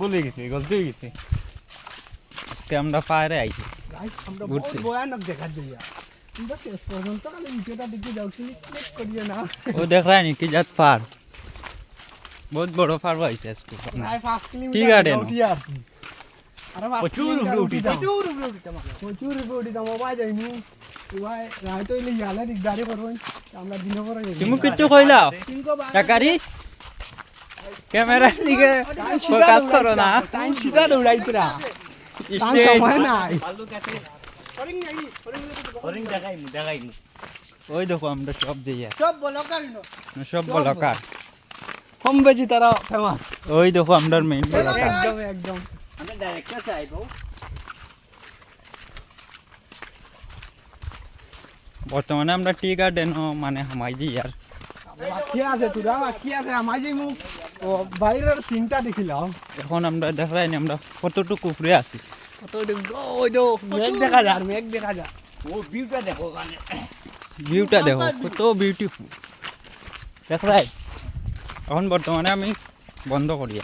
বলে গেছে গলতে গেছে। আজকে আমরা পায়রে আইছি। ঘুরতে। ভয়ানক দেখা ও রায় নাকি যাত পার বহুত বড় পার হয়েছে আজকে। গার্ডেন। কি। পাঁচ প্রচুর উপরে উঠিতাম। প্রচুর উপরে উঠিতাম মোবাইল যাইনি তুমি কিচ্ছু কইলাও টাকারি? ক্যামেরার দিকে ফোকাস করো না। টাইম সিধা দৌড়াইতরা তার সময় নাই ওই দেখো আমরা সব দিয়ে সব বলকারি সব বলকার। কম বেশি তারা ফেমাস ওই দেখো আমরা মেইন বলকার। একদম। একদম আমি ডাইরেক্টর চাইব বর্তমানে আমরা টি গার্ডেন মানে হামাই দিই আর বাকি আছে তোরা বাকি আছে আমার যে মুখ। ও বাইরের সিনটা দেখিলাম। এখন আমরা দেখ রাই আমরা কতটুকু উপরে আছি। মেঘ দেখা যায় মেঘ দেখা যায়। ও ভিউটা দেখো ভিউটা দেখো কত বিউটিফুল দেখ রাই এখন বর্তমানে আমি বন্ধ করি।